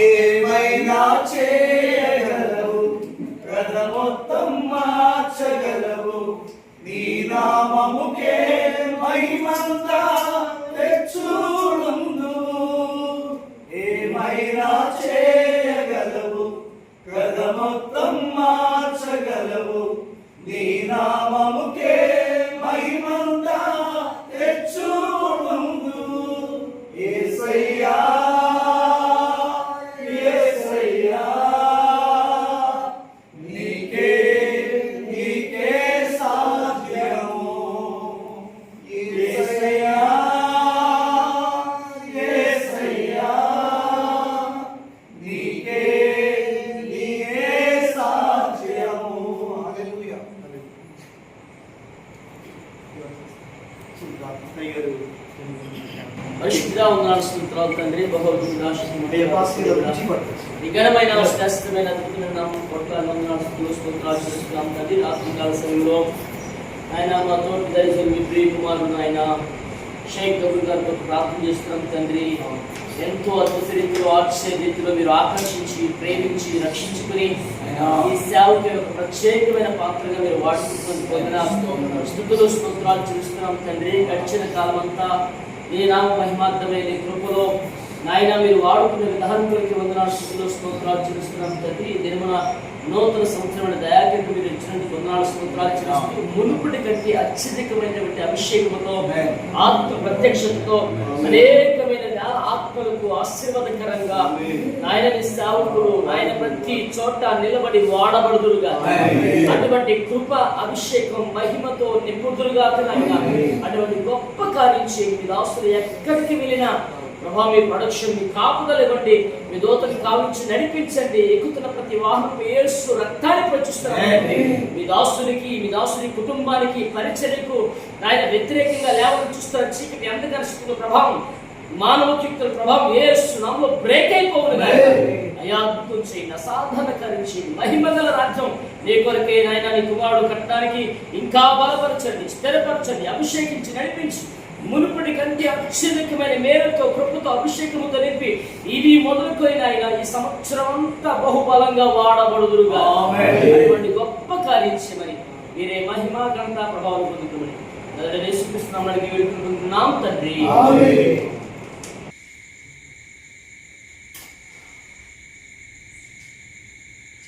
ఏమైనా చేయగలవు? కథ మొత్తం మార్చగలవు. నీ నామముకే మై పరిశుద్ధిగా ఉన్నాను స్తోత్రాలు తండ్రి. నిఘనమైన శ్రేష్టమైన అద్భుతమైన నామం కొట్టాలి స్తోత్రాలు చేస్తున్నాం తండ్రి. రాత్రికాల సమయంలో ఆయన మా తోటి దయచేసి మీ ప్రియ కుమారుడు ఆయన షేక్ గబుల్ గారితో ప్రార్థన చేస్తున్నాం తండ్రి. ఎంతో అద్భుత రీతిలో ఆశ్చర్య రీతిలో మీరు ఆకర్షించి ప్రేమించి రక్షించుకుని ఈ సేవకి ఒక ప్రత్యేకమైన పాత్రగా మీరు వాడుకుంటున్న పొందిన స్థుతులు స్తోత్రాలు చూస్తున్నాం తండ్రి. గడిచిన కాలం అంతా నీ నామ మహిమార్థమైన నీ కృపలో నాయన మీరు వాడుకున్న విధానం కొరకు వందనాలు స్థుతులు స్తోత్రాలు చూస్తున్నాం తండ్రి. దినమున నూతన సంవత్సరమైన దయాకింపు మీరు ఇచ్చినందుకు వందనాలు స్తోత్రాలు చేస్తూ మునుపటి కంటే అత్యధికమైనటువంటి అభిషేకముతో ఆత్మ ప్రత్యక్షతతో అనేకమైన వేల ఆత్మలకు ఆశీర్వాదకరంగా నాయన నీ సేవకుడు నాయన ప్రతి చోట నిలబడి వాడబడుదురుగా. అటువంటి కృప అభిషేకం మహిమతో నిపుణులుగా అటువంటి గొప్ప కార్యం చేయి మీ దాసులు ఎక్కడికి వెళ్ళినా ప్రభా మీ ప్రొడక్షన్ మీ కాపుదల ఇవ్వండి. మీ దోతని కావించి నడిపించండి. ఎక్కుతున్న ప్రతి వాహనం ఏసు రక్తాన్ని ప్రచుస్తారు మీ దాసునికి మీ దాసుని కుటుంబానికి పరిచర్యకు ఆయన వ్యతిరేకంగా లేవని చూస్తున్న చీకటి అందగరుస్తున్న ప్రభావం మానవశక్తుల ప్రభావం ఏసు నామలో బ్రేక్ అయిపోవును గాక. అయ్యా అద్భుతం కార్యం చేయండి మహిమగల రాజ్యం నీ కొరకే నాయన నీ కుమారుడు కట్టడానికి ఇంకా బలపరచండి స్థిరపరచండి అభిషేకించి నడిపించి. మునుపటి కంటే అత్యధికమైన మేరతో కృపతో అభిషేకముతో నింపి ఇది మొదలుకొని ఆయన ఈ సంవత్సరం అంతా బహుబలంగా వాడబడుదురుగా. అటువంటి గొప్ప కార్యం చేయమని మీరే మహిమా ఘనత ప్రభావం యేసుక్రీస్తునామమున అడిగి వేడుకుంటున్నాం తండ్రి.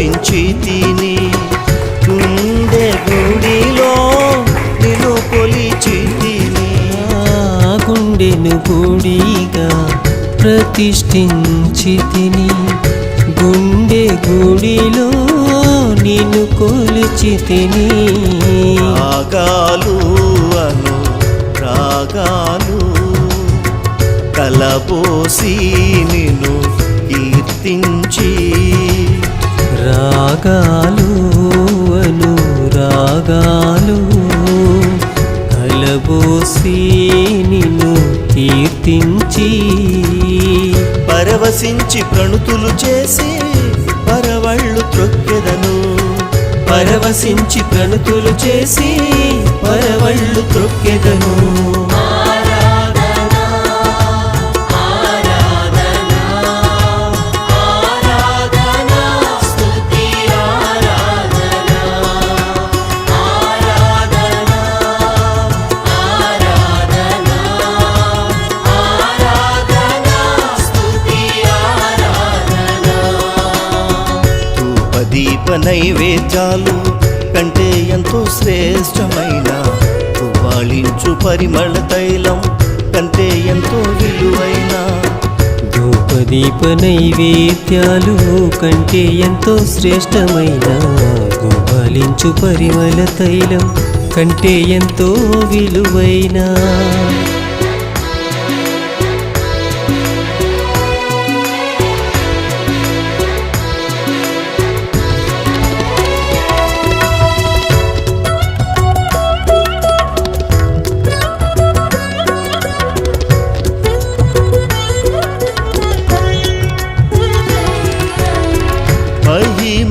ప్రతిష్ఠించి తిని గుండె గుడిలో నిన్ను కొలిచి తిని. గుండెను గుడిగా ప్రతిష్ఠించి తిని గుండె గుడిలో నిన్ను కొలిచి తిని. రాగాలు అను రాగాలు కలబోసి నిన్ను కీర్తించి రాగాలు అనురాగాలు కలబోసి నిన్ను కీర్తించి పరవశించి ప్రణుతులు చేసి పరవళ్ళు త్రొక్కెదను. పరవశించి ప్రణుతులు చేసి పరవళ్ళు త్రొక్కెదను. నైవేద్యాలు కంటే ఎంతో శ్రేష్టమైన పువ్వాళించు పరిమళ తైలం కంటే ఎంతో విలువైన ధూపదీప నైవేద్యాలు కంటే ఎంతో శ్రేష్టమైన గుబాలించు పరిమళ తైలం కంటే ఎంతో విలువైన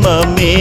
மமே